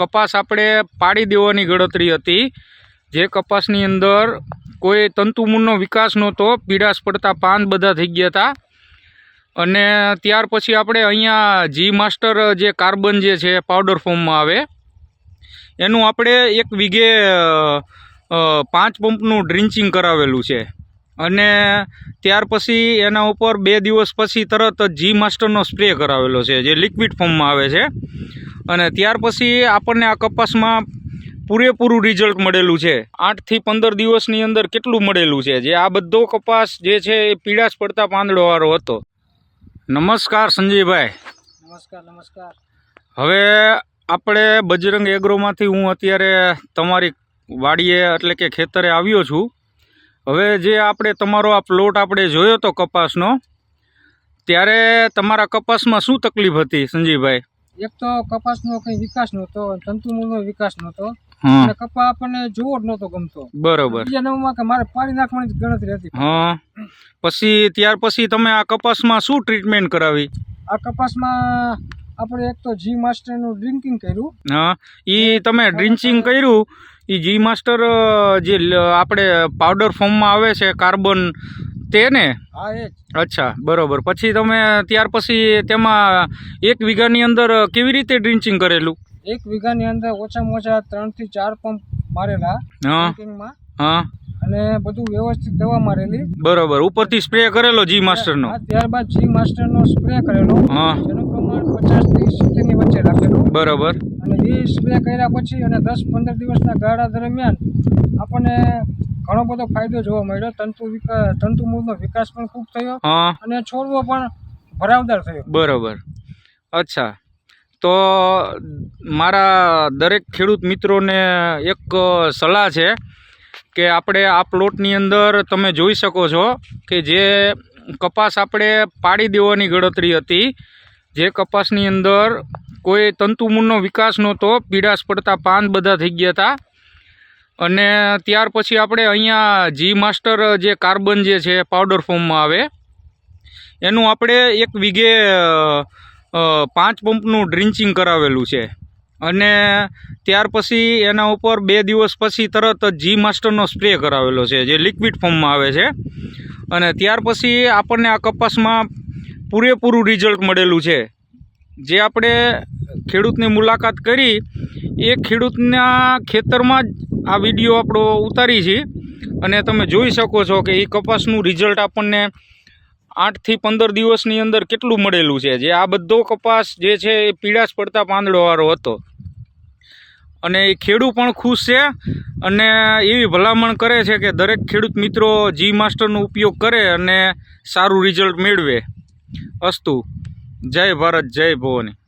કપાસ આપણે પાડી દેવાની ગણતરી હતી. જે કપાસની અંદર કોઈ તંતુમૂળનો વિકાસ નહોતો પીડાશ પડતા પાન બધા થઈ ગયા હતા. અને ત્યાર પછી આપણે અહીંયા જી માસ્ટર જે કાર્બન જે છે પાવડર ફોર્મમાં આવે. એનું આપણે એક વીઘે પાંચ પંપનું ડ્રિન્ચિંગ કરાવેલું છે. અને ત્યાર પછી એના ઉપર બે દિવસ પછી તરત જી માસ્ટરનો સ્પ્રે કરાવેલો છે, જે લિક્વિડ ફોર્મમાં આવે છે. અને ત્યાર પછી આપણને આ કપાસમાં પૂરેપૂરું રિઝલ્ટ મળેલું છે. આઠથી પંદર દિવસની અંદર કેટલું મળેલું છે? જે આ બધો કપાસ જે છે એ પીળાશ પડતા પાંદડોવાળો હતો. નમસ્કાર સંજયભાઈ. નમસ્કાર નમસ્કાર. હવે આપણે બજરંગ એગ્રોમાંથી હું અત્યારે તમારી વાડીએ એટલે કે ખેતરે આવ્યો છું. હવે જે આપણે તમારો આ પ્લોટ આપણે જોયો હતો કપાસનો ત્યારે તમારા કપાસમાં શું તકલીફ હતી સંજીભાઈ એક તો કપાસનો કઈ વિકાસ નહોતો તંતુમૂળનો વિકાસ નહોતો. અને કપા આપણને જોવો જ નહોતો ગમતો. બરોબર. બીજા નવમાં કે મારે પાડી નાખવાની ગણતરી હતી. હા. પછી ત્યાર પછી તમે આ કપાસમાં શું ટ્રીટમેન્ટ કરાવી? આ કપાસમાં આપણે એક તો જી માસ્ટરનું ડ્રિંકિંગ કર્યું. હા. એ તમે ડ્રિન્ચિંગ કર્યું. એ જી માસ્ટર જે આપણે પાવડર ફોર્મમાં આવે છે કાર્બન તે ને? એ અચ્છા બરોબર. પછી તમે ત્યાર પછી તેમાં એક વીઘાની અંદર કેવી રીતે ડ્રિન્ચિંગ કરેલું? એક વીઘાની અંદર ઓછામાં ઓછા ત્રણથી ચાર પંપ મારેલા હા. અને બધું વ્યવસ્થિત દવા મારેલી. બરોબર. ઉપરથી સ્પ્રે કરેલો જી માસ્ટરનો નો? ત્યારબાદ જી માસ્ટરનો સ્પ્રે કરેલો. હા. એનું પ્રમાણ પચાસથી સિત્તેરની વચ્ચે રાખેલું. બરોબર. અને એ સ્પ્રે કર્યા પછી અને દસ પંદર દિવસના ગાળા દરમિયાન આપણને ઘણો બધો ફાયદો જોવા મળ્યો. તંતુ વિકાસ તંતુ મૂળનો વિકાસ પણ ખૂબ થયો હા. અને છોડવો પણ ભરાવદાર થયો. બરોબર. અચ્છા. તો મારા દરેક ખેડૂત મિત્રોને એક સલાહ છે કે આપણે આ પ્લોટની અંદર તમે જોઈ શકો છો કે જે કપાસ આપણે પાડી દેવાની ગણતરી હતી જે કપાસની અંદર કોઈ તંતુમૂળનો વિકાસ નહોતો પીડાશ પડતા પાન બધા થઈ ગયા હતા. અને ત્યાર પછી આપણે અહીંયા જી માસ્ટર જે કાર્બન જે છે પાવડર ફોર્મમાં આવે, એનું આપણે એક વીઘે પાંચ પંપનું ડ્રિન્ચિંગ કરાવેલું છે. અને ત્યાર પછી એના ઉપર બે દિવસ પછી તરત જી માસ્ટરનો સ્પ્રે કરાવેલો છે, જે લિક્વિડ ફોર્મમાં આવે છે. અને ત્યાર પછી આપણને આ કપાસમાં પૂરેપૂરું રિઝલ્ટ મળેલું છે. જે આપણે ખેડૂતની મુલાકાત કરી, એ ખેડૂતના ખેતરમાં જ આ વીડિયો આપણો ઉતારી છે અને તમે જોઈ શકો છો કે એ કપાસનું રિઝલ્ટ આપણને આઠથી પંદર દિવસની અંદર કેટલું મળેલું છે? જે આ બધો કપાસ જે છે એ પીળાશ પડતા પાંદડોવાળો હતો. અને એ ખેડૂત પણ ખુશ છે અને એવી ભલામણ કરે છે કે દરેક ખેડૂત મિત્રો જી માસ્ટરનો ઉપયોગ કરે અને સારું રિઝલ્ટ મેળવે. અસ્તુ. જય ભારત, જય ભવાની.